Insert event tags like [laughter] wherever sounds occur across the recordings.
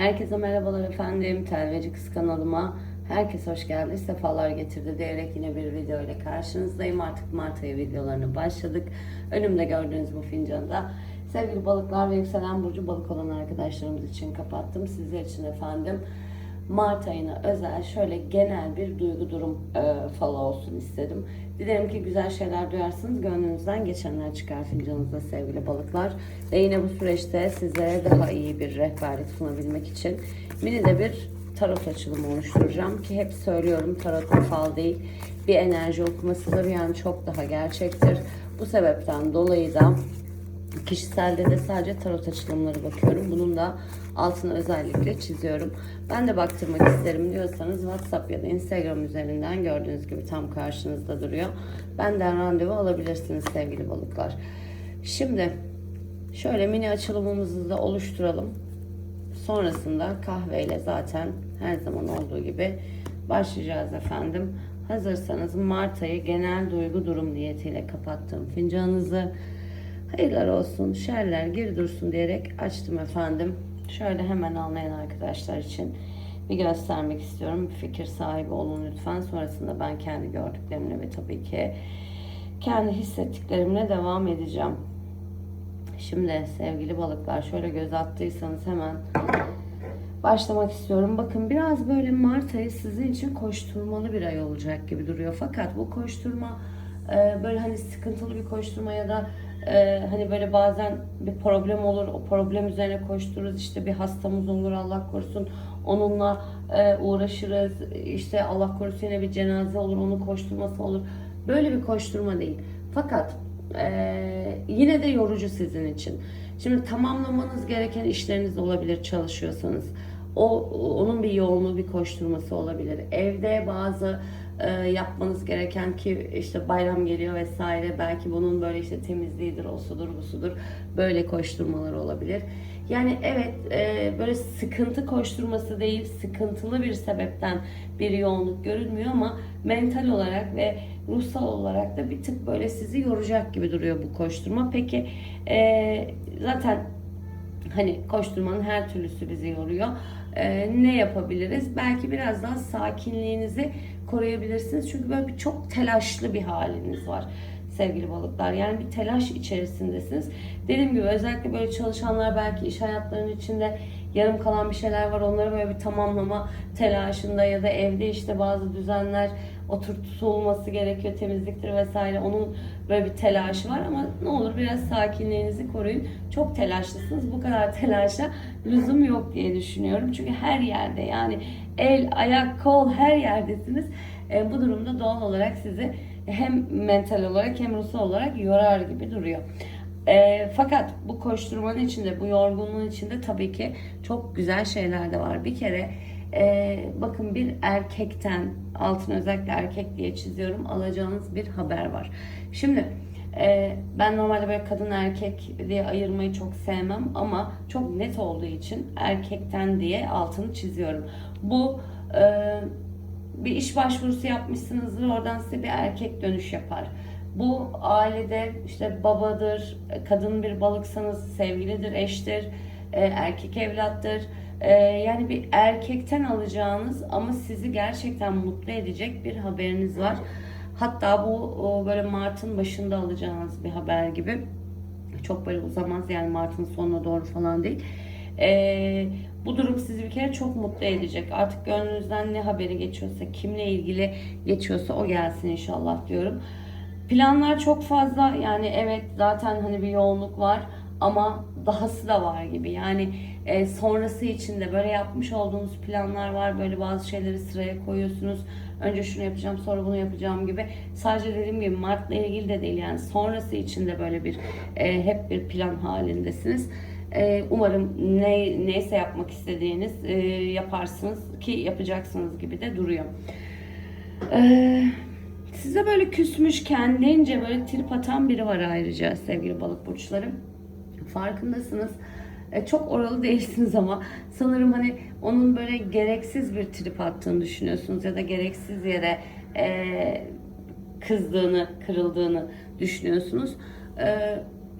Herkese merhabalar efendim. Telveci Kız kanalıma herkes hoş geldi. Sefalar getirdi diyerek yine bir video ile karşınızdayım. Artık Mart ayı videolarına başladık. Önümde gördüğünüz bu fincanda sevgili balıklar ve yükselen burcu balık olan arkadaşlarımız için kapattım. Sizler için efendim Mart ayına özel şöyle genel bir duygu durum e, falı olsun istedim. Dilerim ki güzel şeyler duyarsınız. Gönlünüzden geçenler çıkar fincanınızda sevgili balıklar. Ve yine bu süreçte sizlere daha iyi bir rehberlik sunabilmek için mini de bir tarot açılımı oluşturacağım. Ki hep söylüyorum tarot fal değil bir enerji okumasıdır. Yani çok daha gerçektir. Bu sebepten dolayı da Kişiselde de sadece tarot açılımları bakıyorum. Bunun da altını özellikle çiziyorum. Ben de baktırmak isterim diyorsanız WhatsApp ya da Instagram üzerinden gördüğünüz gibi tam karşınızda duruyor. Benden randevu alabilirsiniz sevgili balıklar. Şimdi şöyle mini açılımımızı da oluşturalım. Sonrasında kahveyle zaten her zaman olduğu gibi başlayacağız efendim. Hazırsanız Mart ayı genel duygu durum niyetiyle kapattığım fincanınızı Hayırlar olsun, şerler geri dursun diyerek açtım efendim. Şöyle hemen anlayan arkadaşlar için bir göstermek istiyorum. Bir fikir sahibi olun lütfen. Sonrasında ben kendi gördüklerimle ve tabii ki kendi hissettiklerimle devam edeceğim. Şimdi sevgili balıklar şöyle göz attıysanız hemen başlamak istiyorum. Bakın biraz böyle Mart ayı sizin için koşturmalı bir ay olacak gibi duruyor. Fakat bu koşturma e, böyle hani sıkıntılı bir koşturma ya da e, hani böyle bazen bir problem olur. O problem üzerine koştururuz. İşte bir hastamız olur Allah korusun. Onunla e, uğraşırız. İşte Allah korusun yine bir cenaze olur. Onun koşturması olur. Böyle bir koşturma değil. Fakat e, yine de yorucu sizin için. Şimdi tamamlamanız gereken işleriniz olabilir çalışıyorsanız. O onun bir yoğunluğu, bir koşturması olabilir. Evde bazı e, yapmanız gereken ki işte bayram geliyor vesaire belki bunun böyle işte temizliğidir, o sudur, bu sudur. Böyle koşturmalar olabilir. Yani evet e, böyle sıkıntı koşturması değil, sıkıntılı bir sebepten bir yoğunluk görülmüyor ama mental olarak ve ruhsal olarak da bir tık böyle sizi yoracak gibi duruyor bu koşturma. Peki e, zaten hani koşturmanın her türlüsü bizi yoruyor. Ee, ne yapabiliriz? Belki biraz daha sakinliğinizi koruyabilirsiniz. Çünkü böyle bir çok telaşlı bir haliniz var sevgili balıklar. Yani bir telaş içerisindesiniz. Dediğim gibi özellikle böyle çalışanlar belki iş hayatlarının içinde yarım kalan bir şeyler var. Onları böyle bir tamamlama telaşında ya da evde işte bazı düzenler oturtulması gerekiyor, temizliktir vesaire. Onun böyle bir telaşı var ama ne olur biraz sakinliğinizi koruyun. Çok telaşlısınız. Bu kadar [laughs] telaşa lüzum yok diye düşünüyorum. Çünkü her yerde yani el, ayak, kol her yerdesiniz. E, bu durumda doğal olarak sizi hem mental olarak hem ruhsal olarak yorar gibi duruyor. E, fakat bu koşturmanın içinde, bu yorgunluğun içinde tabii ki çok güzel şeyler de var. Bir kere e, bakın bir erkekten, altın özellikle erkek diye çiziyorum, alacağınız bir haber var. Şimdi e, ben normalde böyle kadın erkek diye ayırmayı çok sevmem ama çok net olduğu için erkekten diye altını çiziyorum. Bu e, bir iş başvurusu yapmışsınızdır, oradan size bir erkek dönüş yapar. Bu ailede işte babadır, kadın bir balıksanız sevgilidir, eştir, e, erkek evlattır. E, yani bir erkekten alacağınız ama sizi gerçekten mutlu edecek bir haberiniz var. Hatta bu böyle Mart'ın başında alacağınız bir haber gibi. Çok böyle uzamaz yani Mart'ın sonuna doğru falan değil. Ee, bu durum sizi bir kere çok mutlu edecek. Artık gönlünüzden ne haberi geçiyorsa, kimle ilgili geçiyorsa o gelsin inşallah diyorum. Planlar çok fazla yani evet zaten hani bir yoğunluk var ama dahası da var gibi. Yani e, sonrası için de böyle yapmış olduğunuz planlar var. Böyle bazı şeyleri sıraya koyuyorsunuz. Önce şunu yapacağım sonra bunu yapacağım gibi. Sadece dediğim gibi Mart'la ilgili de değil yani sonrası için de böyle bir e, hep bir plan halindesiniz. E, umarım ne, neyse yapmak istediğiniz e, yaparsınız ki yapacaksınız gibi de duruyor. Eee Size böyle küsmüş kendince böyle trip atan biri var ayrıca sevgili balık burçları. Farkındasınız. E, çok oralı [laughs] değilsiniz ama sanırım hani onun böyle gereksiz bir trip attığını düşünüyorsunuz ya da gereksiz yere e, kızdığını, kırıldığını düşünüyorsunuz.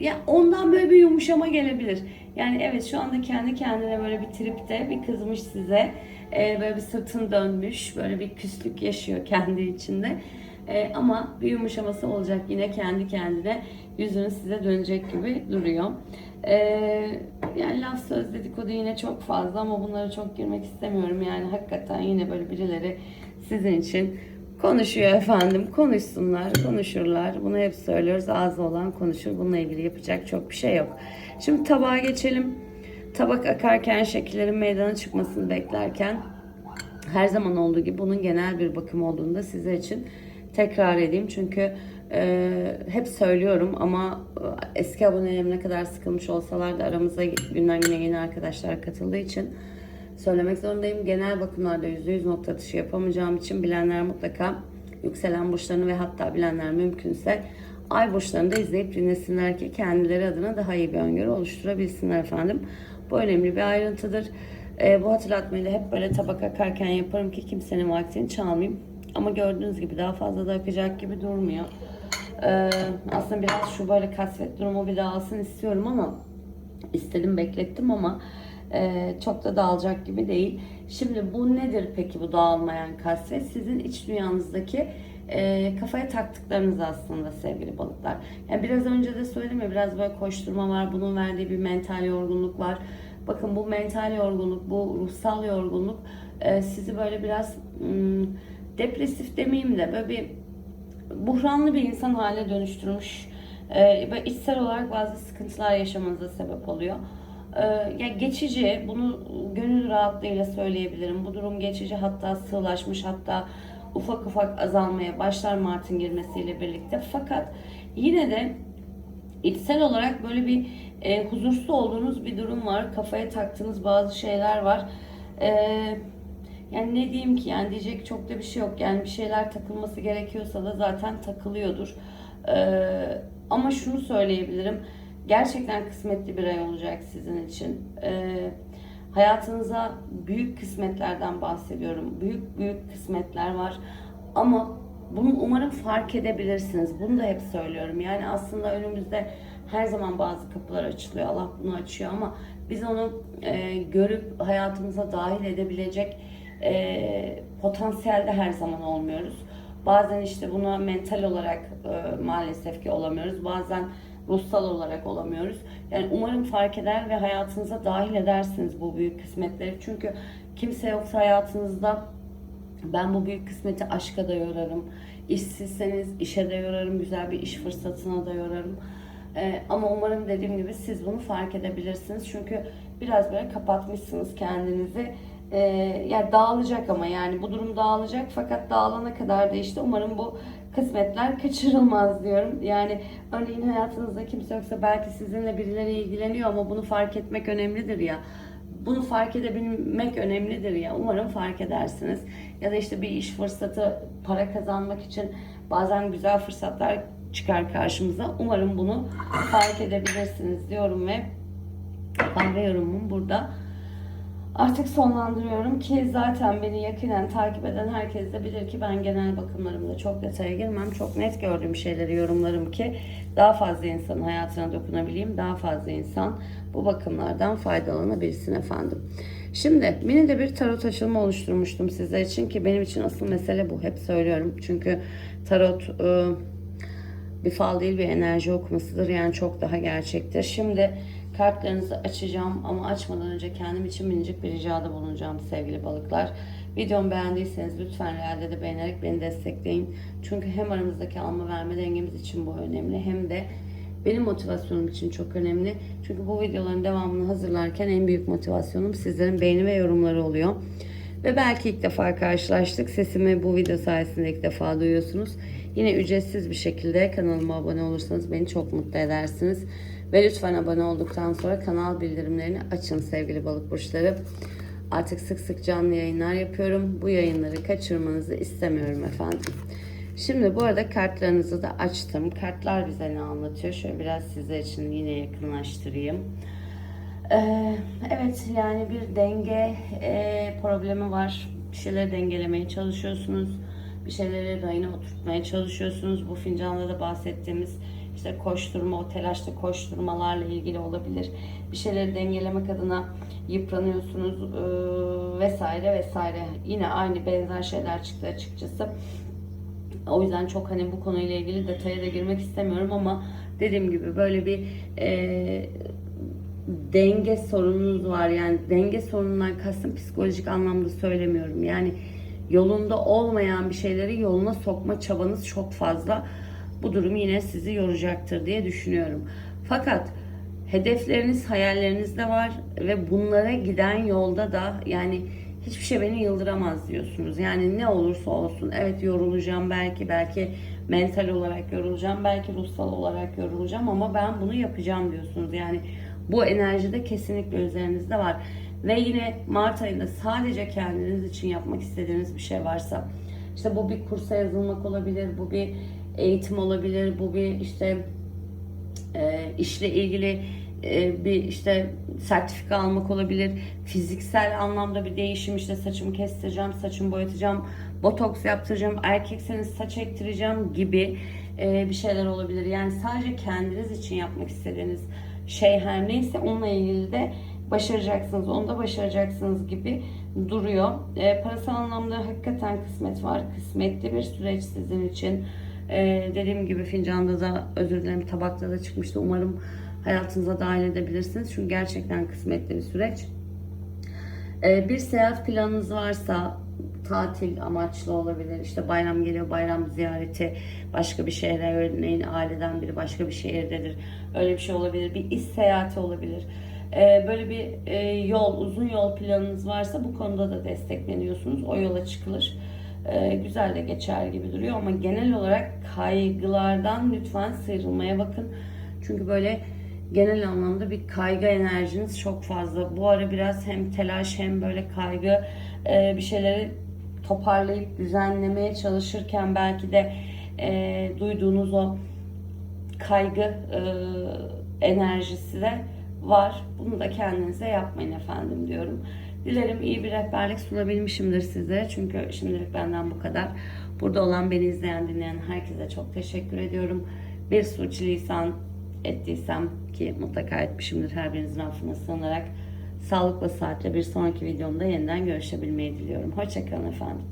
Ya ondan böyle bir yumuşama gelebilir. Yani evet şu anda kendi kendine böyle bir tripte bir kızmış size. Ee, böyle bir sırtın dönmüş. Böyle bir küslük yaşıyor kendi içinde. Ee, ama bir yumuşaması olacak yine kendi kendine yüzünü size dönecek gibi duruyor. Ee, yani laf söz dedikodu yine çok fazla ama bunlara çok girmek istemiyorum. Yani hakikaten yine böyle birileri sizin için konuşuyor efendim. Konuşsunlar, konuşurlar. Bunu hep söylüyoruz. Ağzı olan konuşur. Bununla ilgili yapacak çok bir şey yok. Şimdi tabağa geçelim. Tabak akarken şekillerin meydana çıkmasını beklerken her zaman olduğu gibi bunun genel bir bakım olduğunu da size için tekrar edeyim. Çünkü e, hep söylüyorum ama e, eski abonelerim ne kadar sıkılmış olsalar da aramıza günden güne yeni arkadaşlar katıldığı için söylemek zorundayım. Genel bakımlarda %100 nokta atışı yapamayacağım için bilenler mutlaka yükselen burçlarını ve hatta bilenler mümkünse ay burçlarını da izleyip dinlesinler ki kendileri adına daha iyi bir öngörü oluşturabilsinler efendim. Bu önemli bir ayrıntıdır. Ee, bu hatırlatmayı da hep böyle tabak akarken yaparım ki kimsenin vaktini çalmayayım. Ama gördüğünüz gibi daha fazla da akacak gibi durmuyor. Ee, aslında biraz şu böyle kasvet durumu bir dağılsın istiyorum ama istedim beklettim ama e, çok da dağılacak gibi değil. Şimdi bu nedir peki bu dağılmayan kasvet? Sizin iç dünyanızdaki e, kafaya taktıklarınız aslında sevgili balıklar. Yani biraz önce de söyledim ya biraz böyle koşturma var. Bunun verdiği bir mental yorgunluk var. Bakın bu mental yorgunluk, bu ruhsal yorgunluk e, sizi böyle biraz hmm, depresif demeyeyim de böyle bir buhranlı bir insan hale dönüştürmüş e, ve içsel olarak bazı sıkıntılar yaşamanıza sebep oluyor. E, ya geçici, bunu gönül rahatlığıyla söyleyebilirim. Bu durum geçici hatta sığlaşmış hatta ufak ufak azalmaya başlar Mart'ın girmesiyle birlikte. Fakat yine de içsel olarak böyle bir e, huzursuz olduğunuz bir durum var. Kafaya taktığınız bazı şeyler var. Eee yani ne diyeyim ki yani diyecek çok da bir şey yok. Yani bir şeyler takılması gerekiyorsa da zaten takılıyordur. Ee, ama şunu söyleyebilirim. Gerçekten kısmetli bir ay olacak sizin için. Ee, hayatınıza büyük kısmetlerden bahsediyorum. Büyük büyük kısmetler var. Ama bunu umarım fark edebilirsiniz. Bunu da hep söylüyorum. Yani aslında önümüzde her zaman bazı kapılar açılıyor. Allah bunu açıyor ama biz onu e, görüp hayatımıza dahil edebilecek e, potansiyelde her zaman olmuyoruz. Bazen işte buna mental olarak e, maalesef ki olamıyoruz. Bazen ruhsal olarak olamıyoruz. Yani umarım fark eder ve hayatınıza dahil edersiniz bu büyük kısmetleri. Çünkü kimse yoksa hayatınızda ben bu büyük kısmeti aşka da yorarım. İşsizseniz işe de yorarım. Güzel bir iş fırsatına da yorarım. Ee, ama umarım dediğim gibi siz bunu fark edebilirsiniz. Çünkü biraz böyle kapatmışsınız kendinizi e, yani dağılacak ama yani bu durum dağılacak fakat dağılana kadar da işte umarım bu kısmetler kaçırılmaz diyorum. Yani örneğin hayatınızda kimse yoksa belki sizinle birileri ilgileniyor ama bunu fark etmek önemlidir ya. Bunu fark edebilmek önemlidir ya. Umarım fark edersiniz. Ya da işte bir iş fırsatı, para kazanmak için bazen güzel fırsatlar çıkar karşımıza. Umarım bunu fark edebilirsiniz diyorum ve kahve yorumum burada artık sonlandırıyorum ki zaten beni yakinen takip eden herkes de bilir ki ben genel bakımlarımda çok detaya girmem. Çok net gördüğüm şeyleri yorumlarım ki daha fazla insanın hayatına dokunabileyim. Daha fazla insan bu bakımlardan faydalanabilsin efendim. Şimdi mini de bir tarot açılımı oluşturmuştum sizler için ki benim için asıl mesele bu. Hep söylüyorum. Çünkü tarot ıı, bir fal değil bir enerji okumasıdır. Yani çok daha gerçektir. Şimdi Kartlarınızı açacağım ama açmadan önce kendim için minicik bir ricada bulunacağım sevgili balıklar. Videomu beğendiyseniz lütfen realde de beğenerek beni destekleyin. Çünkü hem aramızdaki alma verme dengemiz için bu önemli hem de benim motivasyonum için çok önemli. Çünkü bu videoların devamını hazırlarken en büyük motivasyonum sizlerin beğeni ve yorumları oluyor. Ve belki ilk defa karşılaştık. Sesimi bu video sayesinde ilk defa duyuyorsunuz. Yine ücretsiz bir şekilde kanalıma abone olursanız beni çok mutlu edersiniz. Ve lütfen abone olduktan sonra kanal bildirimlerini açın sevgili balık burçları. Artık sık sık canlı yayınlar yapıyorum. Bu yayınları kaçırmanızı istemiyorum efendim. Şimdi bu arada kartlarınızı da açtım. Kartlar bize ne anlatıyor? Şöyle biraz sizler için yine yakınlaştırayım. Ee, evet yani bir denge e, problemi var. Bir şeyleri dengelemeye çalışıyorsunuz. Bir şeyleri rayına oturtmaya çalışıyorsunuz. Bu fincanda da bahsettiğimiz işte koşturma, o telaşta koşturmalarla ilgili olabilir. Bir şeyleri dengelemek adına yıpranıyorsunuz e, vesaire vesaire. Yine aynı benzer şeyler çıktı açıkçası. O yüzden çok hani bu konuyla ilgili detaya da girmek istemiyorum ama dediğim gibi böyle bir e, denge sorununuz var. Yani denge sorunundan kastım psikolojik anlamda söylemiyorum. Yani yolunda olmayan bir şeyleri yoluna sokma çabanız çok fazla. Bu durum yine sizi yoracaktır diye düşünüyorum. Fakat hedefleriniz, hayalleriniz de var ve bunlara giden yolda da yani hiçbir şey beni yıldıramaz diyorsunuz. Yani ne olursa olsun evet yorulacağım belki belki mental olarak yorulacağım belki ruhsal olarak yorulacağım ama ben bunu yapacağım diyorsunuz. Yani bu enerji de kesinlikle üzerinizde var. Ve yine Mart ayında sadece kendiniz için yapmak istediğiniz bir şey varsa işte bu bir kursa yazılmak olabilir, bu bir eğitim olabilir, bu bir işte e, işle ilgili e, bir işte sertifika almak olabilir. Fiziksel anlamda bir değişim işte saçımı kestireceğim, saçımı boyatacağım, botoks yaptıracağım, erkekseniz saç ektireceğim gibi e, bir şeyler olabilir. Yani sadece kendiniz için yapmak istediğiniz şey her neyse onunla ilgili de başaracaksınız. Onu da başaracaksınız gibi duruyor. E, parasal anlamda hakikaten kısmet var. Kısmetli bir süreç sizin için. E, dediğim gibi fincanda da özür dilerim tabakta da çıkmıştı. Umarım hayatınıza dahil edebilirsiniz. Çünkü gerçekten kısmetli bir süreç. E, bir seyahat planınız varsa tatil amaçlı olabilir. İşte bayram geliyor, bayram ziyareti başka bir şehre, örneğin aileden biri başka bir şehirdedir. Öyle bir şey olabilir. Bir iş seyahati olabilir. Ee, böyle bir e, yol, uzun yol planınız varsa bu konuda da destekleniyorsunuz. O yola çıkılır. Ee, güzel de geçer gibi duruyor ama genel olarak kaygılardan lütfen sıyrılmaya bakın. Çünkü böyle genel anlamda bir kaygı enerjiniz çok fazla. Bu ara biraz hem telaş hem böyle kaygı e, bir şeyleri toparlayıp düzenlemeye çalışırken belki de e, duyduğunuz o kaygı e, enerjisi de var. Bunu da kendinize yapmayın efendim diyorum. Dilerim iyi bir rehberlik sunabilmişimdir size. Çünkü şimdilik benden bu kadar. Burada olan beni izleyen dinleyen herkese çok teşekkür ediyorum. Bir suçlisan ettiysem ki mutlaka etmişimdir her birinizin affına sığınarak sağlıklı saatle bir sonraki videomda yeniden görüşebilmeyi diliyorum. Hoşçakalın efendim.